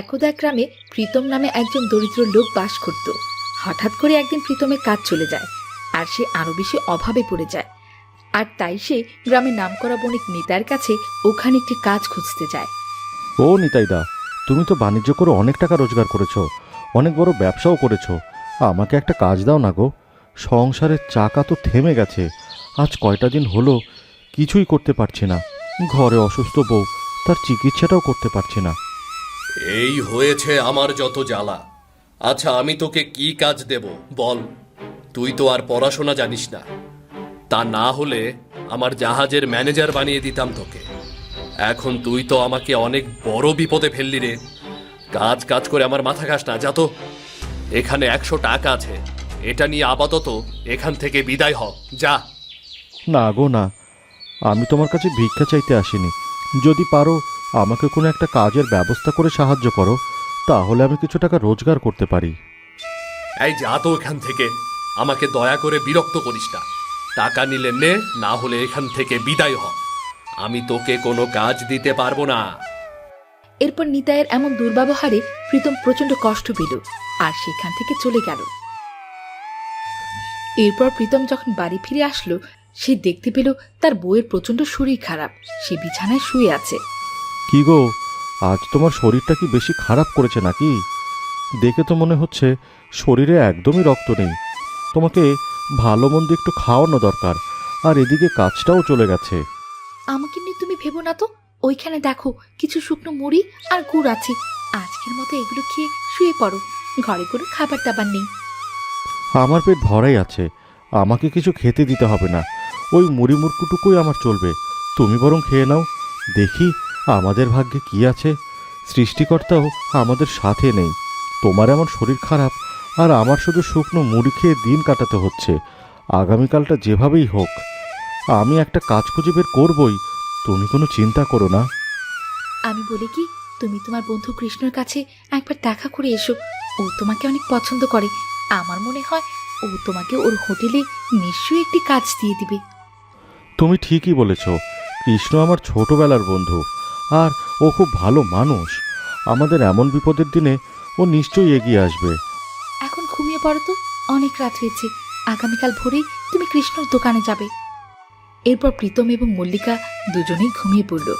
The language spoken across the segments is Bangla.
একদা গ্রামে প্রীতম নামে একজন দরিদ্র লোক বাস করত। হঠাৎ করে একদিন প্রীতমের কাজ চলে যায় আর সে আরও বেশি অভাবে পড়ে যায়। আর তাই সে গ্রামের নামকরা বণিক নেতার কাছে ওখানে একটি কাজ খুঁজতে যায়। ও নিতাইদা, তুমি তো বাণিজ্য করে অনেক টাকা রোজগার করেছ, অনেক বড় ব্যবসাও করেছ। আমাকে একটা কাজ দাও না গো। সংসারের চাকা তো থেমে গেছে। আজ কয়টা দিন হলো কিছুই করতে পারছি না। ঘরে অসুস্থ বউ, তার চিকিৎসাটাও করতে পারছি না। এই হয়েছে আমার যত জ্বালা। আচ্ছা আমি তোকে কি কাজ দেব? বল। তুই তো আর পড়াশোনা জানিস না। তা না হলে আমার জাহাজের ম্যানেজার বানিয়ে দিতাম তোকে। এখন তুই তো আমাকে অনেক বড় বিপদে ফেললি রে। কাজ কাজ করে আমার মাথা খাস না। যা তো, এখানে একশো টাকা আছে। এটা নিয়ে আপাতত এখান থেকে বিদায় হ। যা। না গো, না। আমি তোমার কাছে ভিক্ষা চাইতে আসিনি। যদি পারো আমাকে কোনো একটা কাজের ব্যবস্থা করে সাহায্য করো তাহলে আমি কিছু টাকা রোজগার করতে পারি। এই যা তো এখান থেকে। আমাকে দয়া করে বিরক্ত করিস না। টাকা নিলে নে না হলে এখান থেকে বিদায় হ। আমি তোকে কোনো কাজ দিতে পারব না। এরপর নিতাইয়ের এমন দুর্ব্যবহারে প্রীতম প্রচণ্ড কষ্ট পেল আর সেখান থেকে চলে গেল। এরপর প্রীতম যখন বাড়ি ফিরে আসলো সে দেখতে পেল তার বউয়ের প্রচণ্ড শরীর খারাপ। সে বিছানায় শুয়ে আছে। কি গো আজ তোমার শরীরটা কি বেশি খারাপ করেছে নাকি? দেখে তো মনে হচ্ছে শরীরে একদমই রক্ত নেই। তোমাকে ভালো মন্দ একটু খাওয়ানো দরকার আর এদিকে কাজটাও চলে গেছে। আমাকে নিয়ে তুমি ভেবো না তো। ওইখানে দেখো কিছু শুকনো মুড়ি আর গুড় আছে। আজকের মতো এগুলো খেয়ে শুয়ে পড়ো। ঘরে কোনো খাবার দাবার নেই। আমার পেট ভরাই আছে। আমাকে কিছু খেতে দিতে হবে না। ওই মুড়ি মুড়কুটুকুই আমার চলবে। তুমি বরং খেয়ে নাও। দেখি আমাদের ভাগ্যে কি আছে? সৃষ্টিকর্তাও আমাদের সাথে নেই। তোমার এমন শরীর খারাপ আর আমার শুধু শুকনো মুড়ি খেয়ে দিন কাটাতে হচ্ছে। আগামীকালটা যেভাবেই হোক আমি একটা কাজ খুঁজে বের করবই তুমি কোনো চিন্তা করো না। আমি বলি কি তুমি তোমার বন্ধু কৃষ্ণর কাছে একবার দেখা করে এসো। ও তোমাকে অনেক পছন্দ করে। আমার মনে হয় ও তোমাকে ওর হোটেলে নিশ্চয়ই একটি কাজ দিয়ে দিবে। তুমি ঠিকই বলেছ কৃষ্ণ আমার ছোটবেলার বন্ধু। আর ও খুব ভালো মানুষ। আমাদের এমন বিপদের দিনে ও নিশ্চয়ই এগিয়ে আসবে। এখন ঘুমিয়ে পড়ো তো অনেক রাত হয়েছে। আগামীকাল ভোরেই তুমি কৃষ্ণর দোকানে যাবে। এরপর প্রীতম এবং মল্লিকা দুজনেই ঘুমিয়ে পড়ল।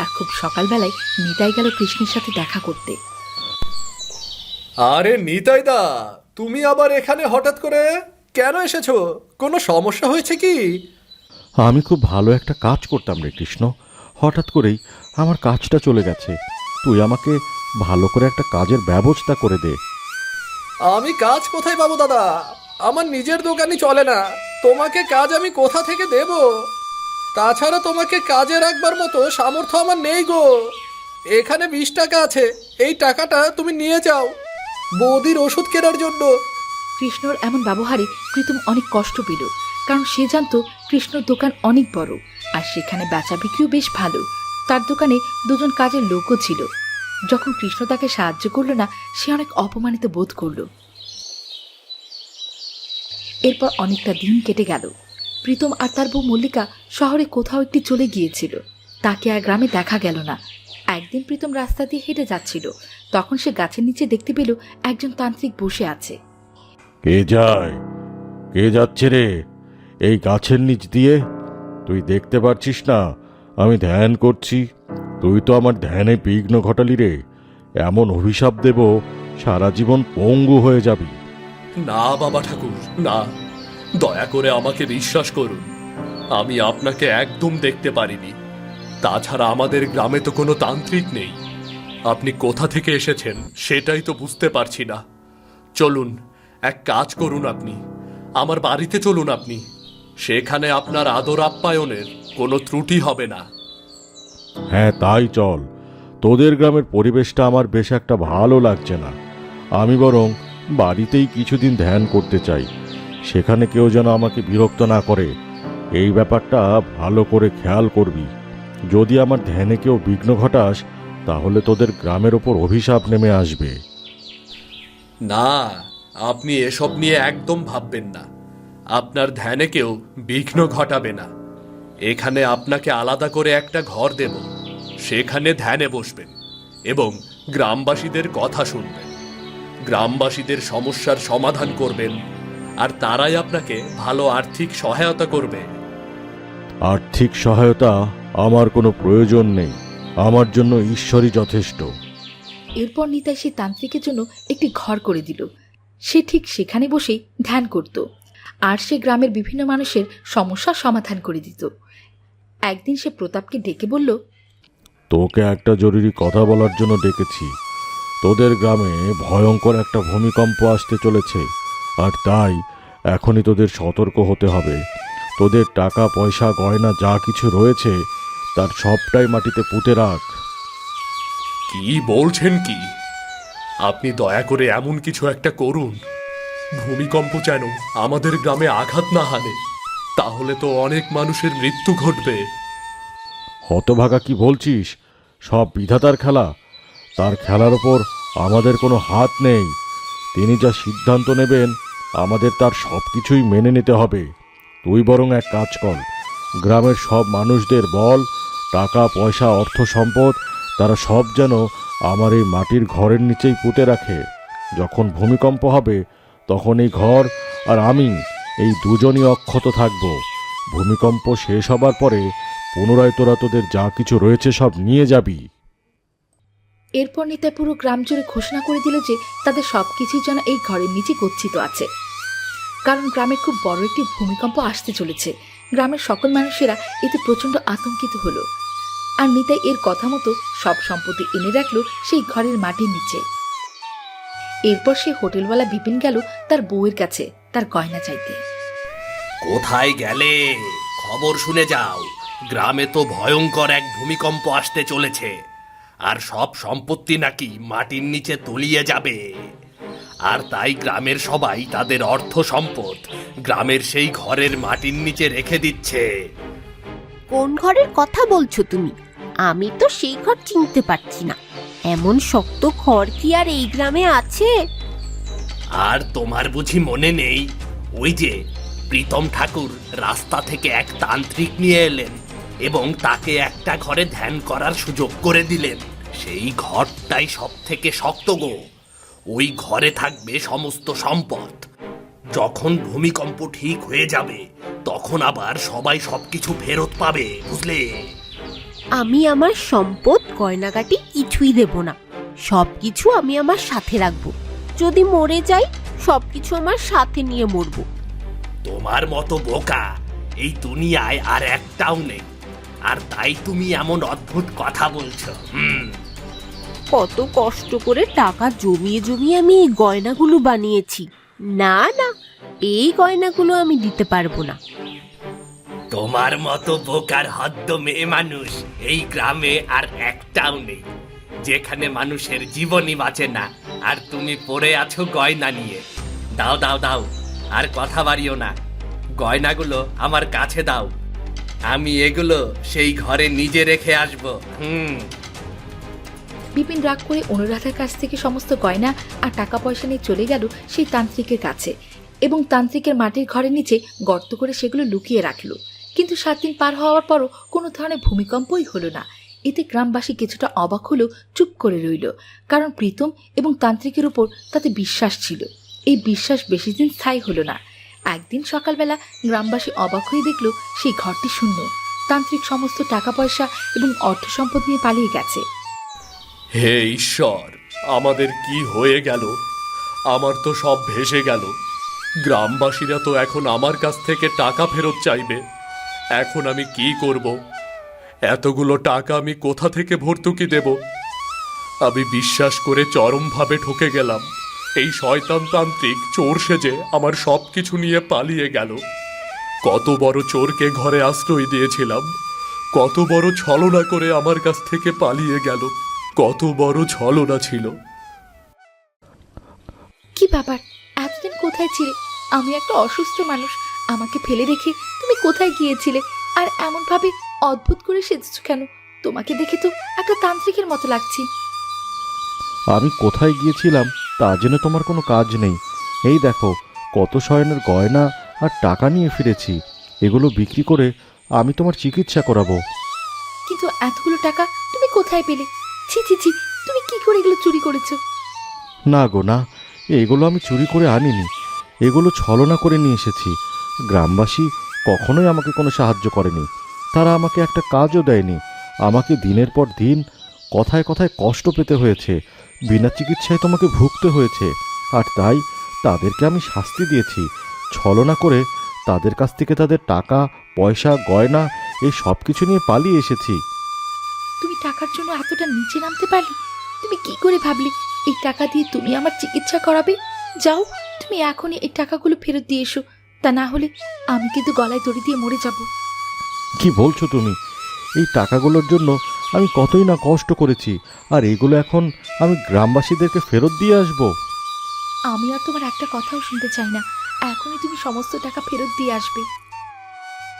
আর খুব সকালবেলায় নিতাই গেল কৃষ্ণের সাথে দেখা করতে। আরে নিতাই দা তুমি আবার এখানে হঠাৎ করে কেন এসেছ? কোনো সমস্যা হয়েছে কি? আমি খুব ভালো একটা কাজ করতাম রে কৃষ্ণ। হঠাৎ করেই আমার কাজটা চলে গেছে। তুই আমাকে ভালো করে একটা কাজের ব্যবস্থা করে দে। আমি কাজ কোথায় পাবো দাদা? আমার নিজের দোকানই চলে না। তোমাকে কাজ আমি কোথা থেকে দেব? তাছাড়া তোমাকে কাজে রাখবার মতো সামর্থ্য আমার নেই গো। এখানে বিশ টাকা আছে। এই টাকাটা তুমি নিয়ে যাও। বৌদির ওষুধ কেনার জন্য। কৃষ্ণর এমন ব্যবহারে প্রীতম অনেক কষ্ট পেল কারণ সে জানতো কৃষ্ণর দোকান অনেক বড়। আর সেখানে বেচা বিক্রিও বেশ ভালো। তার দোকানে দুজন কাজের লোকও ছিল। যখন কৃষ্ণ তাকে সাহায্য করল না, সে অনেক অপমানিত বোধ করল। এরপর অনেকটা দিন কেটে গেল। প্রীতম আর তার বউ মল্লিকা শহরে কোথাও একটি চলে গিয়েছিল। তাকে আর গ্রামে দেখা গেল না। একদিন প্রীতম রাস্তা দিয়ে হেঁটে যাচ্ছিল। তখন সে গাছের নিচে দেখতে পেল একজন তান্ত্রিক বসে আছে। কে যায়? কে যাচ্ছে রে? এই গাছের নিচ দিয়ে? তুই দেখতে পারছিস না, আমি ধ্যান করছি। তুই তো আমার ধ্যানে বিঘ্ন ঘটালি রে। এমন অভিশাপ দেব, সারা জীবন পঙ্গু হয়ে যাবি। না, বাবা ঠাকুর, না। দয়া করে আমাকে বিশ্বাস করুন। আমি আপনাকে একদম দেখতে পারিনি। তাছাড়া আমাদের গ্রামে তো কোনো তান্ত্রিক নেই। আপনি কোথা থেকে এসেছেন, সেটাই তো বুঝতে পারছি না। চলুন, এক কাজ করুন আপনি। আমার বাড়িতে চলুন আপনি। সেখানে আপনার আদর আপ্যায়নের কোনো ত্রুটি হবে না। হ্যাঁ তাই চল। তোদের গ্রামের পরিবেশটা আমার বেশ একটা ভালো লাগছে না। আমি বরং বাড়িতেই কিছুদিন ধ্যান করতে চাই। সেখানে কেউ যেন আমাকে বিরক্ত না করে। এই ব্যাপারটা ভালো করে খেয়াল করবি। যদি আমার ধ্যানে কেউ বিঘ্ন ঘটাস তাহলে তোদের গ্রামের ওপর অভিশাপ নেমে আসবে। না আপনি এসব নিয়ে একদম ভাববেন না। আপনার ধ্যানে কেউ বিঘ্ন ঘটাবে না। এখানে আপনাকে আলাদা করে একটা ঘর দেব। সেখানে ধ্যানে বসবেন এবং গ্রামবাসীদের কথা শুনবেন। গ্রামবাসীদের সমস্যার সমাধান করবেন আর তারাই আপনাকে ভালো আর্থিক সহায়তা করবে। আর্থিক সহায়তা আমার কোনো প্রয়োজন নেই। আমার জন্য ঈশ্বরই যথেষ্ট। এরপর নিতাই সে তান্ত্রিকের জন্য একটি ঘর করে দিল। সে ঠিক সেখানে বসেই ধ্যান করত। আর সে গ্রামের বিভিন্ন মানুষের সমস্যার সমাধান করে দিত। একদিন সে প্রতাপকে ডেকে বলল তোকে একটা জরুরি কথা বলার জন্য ডেকেছি। তোদের গ্রামে ভয়ঙ্কর একটা ভূমিকম্প আসতে চলেছে আর তাই এখনই তোদের সতর্ক হতে হবে। তোদের টাকা পয়সা গয়না যা কিছু রয়েছে তার সবটাই মাটিতে পুঁতে রাখ। কি বলছেন কি? আপনি দয়া করে এমন কিছু একটা করুন। ভূমিকম্প যেন আমাদের গ্রামে আঘাত না হানে, তাহলে তো অনেক মানুষের মৃত্যু ঘটবে। হতভাগা কি বলছিস? সব বিধাতার খেলা। তার খেলার ওপর আমাদের কোনো হাত নেই। তিনি যা সিদ্ধান্ত নেবেন, আমাদের তার সব কিছুই মেনে নিতে হবে। তুই বরং এক কাজ কর, গ্রামের সব মানুষদের বল, টাকা, পয়সা, অর্থ সম্পদ, তারা সব যেন আমার এই মাটির ঘরের নিচেই পুঁতে রাখে। যখন ভূমিকম্প হবে তখন এই ঘর আর আমি এই দুজনই অক্ষত থাকব। ভূমিকম্প শেষ হবার পরে পুনরায় তোরা তোদের যা কিছু রয়েছে সব নিয়ে যাবি। এরপর নিতাই পুরো গ্রাম জুড়ে ঘোষণা করে দিল যে তাদের সব কিছুই যেন এই ঘরের নিচে গচ্ছিত আছে। কারণ গ্রামে খুব বড় একটি ভূমিকম্প আসতে চলেছে। গ্রামের সকল মানুষেরা এতে প্রচণ্ড আতঙ্কিত হলো। আর নিতাই এর কথা মতো সব সম্পত্তি এনে রাখল সেই ঘরের মাটির নিচে। এরপর সে হোটেলওয়ালা বিপিন গেল তার বউয়ের কাছে তার গয়না চাইতে। কোথায় গেলে? খবর শুনে যাও। গ্রামে তো ভয়ঙ্কর এক ভূমিকম্প আসতে চলেছে। আর সব সম্পত্তি নাকি মাটির নিচে তলিয়ে যাবে। আর তাই গ্রামের সবাই তাদের অর্থ সম্পদ গ্রামের সেই ঘরের মাটির নিচে রেখে দিচ্ছে। কোন ঘরের কথা বলছো তুমি? আমি তো সেই ঘর চিনতে পারছি না। এমন শক্ত ঘর কি আর এই গ্রামে আছে? আর তোমার বুঝি মনে নেই? ওই যে প্রীতম ঠাকুর রাস্তা থেকে এক তান্ত্রিক নিয়ে এলেন এবং তাকে একটা ঘরে ধ্যান করার সুযোগ করে দিলেন। সেই ঘরটাই সব থেকে শক্ত গো। ওই ঘরে থাকবে সমস্ত সম্পদ। যখন ভূমিকম্প ঠিক হয়ে যাবে তখন আবার সবাই সবকিছু ফেরত পাবে বুঝলে? আমি আমার সম্পদ গয়নাগাটি কিছুই দেব না। সব কিছু আমি আমার সাথে রাখব। যদি মরে যাই সব কিছু আমার সাথে নিয়ে মরবো। তোমার মতো বোকা এই দুনিয়ায় আর একটাও নেই। আর তাই তুমি এমন অদ্ভুত কথা বলছো হুম। কত কষ্ট করে টাকা জমিয়ে জমিয়ে আমি এই গয়নাগুলো বানিয়েছি। না না এই গয়নাগুলো আমি দিতে পারব না। তোমার মতো বোকার হদ্দ মেয়ে মানুষ এই গ্রামে আর একটাও নেই। যেখানে মানুষের জীবনই বাঁচে না, আর তুমি পড়ে আছো গয়না নিয়ে। দাও দাও দাও, আর কথা বাড়িও না। গয়নাগুলো আমার কাছে দাও। আমি এগুলো সেই ঘরে নিজে রেখে আসব। হুম। বিপিন রাগ করে অনুরাধার কাছ থেকে সমস্ত গয়না আর টাকা পয়সা নিয়ে চলে গেল সেই তান্ত্রিকের কাছে এবং তান্ত্রিকের মাটির ঘরের নিচে গর্ত করে সেগুলো লুকিয়ে রাখল। কিন্তু সাত দিন পার হওয়ার পরও কোনো ধরনের ভূমিকম্পই হলো না। এতে গ্রামবাসী কিছুটা অবাক হলেও চুপ করে রইল, কারণ প্রীতম এবং তান্ত্রিকের উপর তাতে বিশ্বাস ছিল। এই বিশ্বাস বেশি দিন স্থায়ী হলো না। একদিন সকালবেলা গ্রামবাসী অবাক হয়ে দেখল সেই ঘরটি শূন্য। তান্ত্রিক সমস্ত টাকা পয়সা এবং অর্থ সম্পদ নিয়ে পালিয়ে গেছে। হে ঈশ্বর, আমাদের কি হয়ে গেল? আমার তো সব ভেসে গেল। গ্রামবাসীরা তো এখন আমার কাছ থেকে টাকা ফেরত চাইবে। এখন আমি কি করব? এতগুলো টাকা আমি কোথা থেকে ভর্তুকি দেব? আমি বিশ্বাস করে চরমভাবে ঠকে গেলাম। এই শয়তানতান্ত্রিক চোর সেজে আমার সব কিছু নিয়ে পালিয়ে গেল। কত বড় চোরকে ঘরে আশ্রয় দিয়েছিলাম। কত বড় ছলনা করে আমার কাছ থেকে পালিয়ে গেল। কত বড় ছলনা ছিল। কি ব্যাপার? এতদিন কোথায় ছিলে? আমি একটা অসুস্থ মানুষ। আমাকে ফেলে রেখে তুমি কোথায় গিয়েছিলে? আর এমন ভাবে অদ্ভুত করে সেজেছো কেন? তোমাকে দেখে তো একটা তান্ত্রিকের মতো লাগছে। আমি কোথায় গিয়েছিলাম তা জেনে তোমার কোনো কাজ নেই। এই দেখো কত শয়নের গয়না আর টাকা নিয়ে ফিরেছি। এগুলো বিক্রি করে আমি তোমার চিকিৎসা করাবো। কিন্তু এতগুলো টাকা তুমি কোথায় পেলে? ছি ছি ছি তুমি কি করে এগুলো চুরি করেছ? না গো না এগুলো আমি চুরি করে আনিনি। এগুলো ছলনা করে নিয়ে এসেছি। গ্রামবাসী কখনোই আমাকে কোনো সাহায্য করেনি। তারা আমাকে একটা কাজও দেয়নি। আমাকে দিনের পর দিন কথায় কথায় কষ্ট পেতে হয়েছে। বিনা চিকিৎসায় তোমাকে ভুগতে হয়েছে। আর তাই তাদেরকে আমি শাস্তি দিয়েছি। ছলনা করে তাদের কাছ থেকে তাদের টাকা, পয়সা, গয়না, এই সব কিছু নিয়ে পালিয়ে এসেছি। তুমি টাকার জন্য এতটা নিচে নামতে পারলে? তুমি কি করে ভাবলে? এই টাকা দিয়ে তুমি আমার চিকিৎসা করাবে? যাও, তুমি এখনই এই টাকাগুলো ফেরত দিয়ে এসো। তা না হলে আমি কিন্তু গলায় দড়ি দিয়ে মরে যাব। কি বলছো তুমি? এই টাকাগুলোর জন্য আমি কতই না কষ্ট করেছি আর এগুলো এখন আমি গ্রামবাসীদেরকে ফেরত দিয়ে আসব। আমি আর তোমার একটা কথাও শুনতে চাই না। এখনই তুমি সমস্ত টাকা ফেরত দিয়ে আসবে।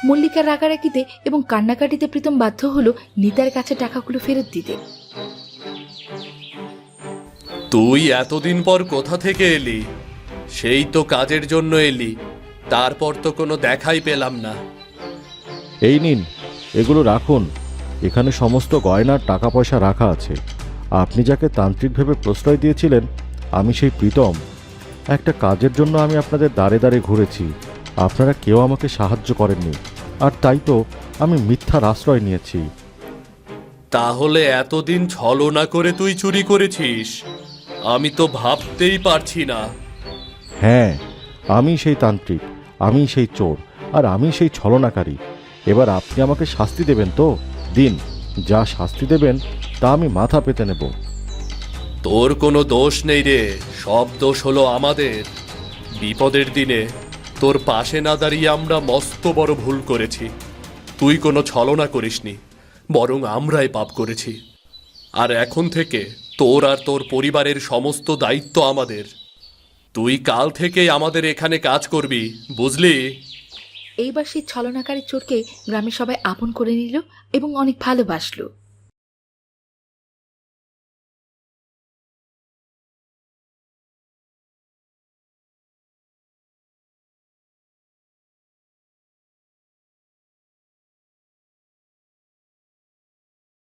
মল্লিকার রাগারাগিতে এবং কান্নাকাটিতে প্রীতম বাধ্য হলো নিতার কাছে টাকাগুলো ফেরত দিতে। তুই এতদিন পর কোথা থেকে এলি? সেই তো কাজের জন্য এলি। তারপর তো কোনো দেখাই পেলাম না। এই নিন এগুলো রাখুন। এখানে সমস্ত গয়নার টাকা পয়সা রাখা আছে। আপনি যাকে তান্ত্রিক ভেবে প্রশ্রয় দিয়েছিলেন আমি সেই প্রীতম। একটা কাজের জন্য আমি আপনাদের দাঁড়ে দাঁড়ে ঘুরেছি। আপনারা কেউ আমাকে সাহায্য করেননি। আর তাই তো আমি মিথ্যার আশ্রয় নিয়েছি। তাহলে এতদিন ছলনা করে তুই চুরি করেছিস? আমি তো ভাবতেই পারছি না। হ্যাঁ আমি সেই তান্ত্রিক। আমি সেই চোর, আর আমি সেই ছলনাকারী। এবার আপনি আমাকে শাস্তি দেবেন তো? দিন, যা শাস্তি দেবেন, তা আমি মাথা পেতে নেব। তোর কোনো দোষ নেই রে, সব দোষ হলো আমাদের। বিপদের দিনে তোর পাশে না দাঁড়িয়ে আমরা মস্ত বড় ভুল করেছি। তুই কোনো ছলনা করিসনি, বরং আমরাই পাপ করেছি। আর এখন থেকে তোর আর তোর পরিবারের সমস্ত দায়িত্ব আমাদের। তুই কাল থেকে আমাদের এখানে কাজ করবি, বুঝলি? এইবার সেই ছলনাকারী চোরকে গ্রামের সবাই আপন করে নিল এবং অনেক ভালোবাসলো।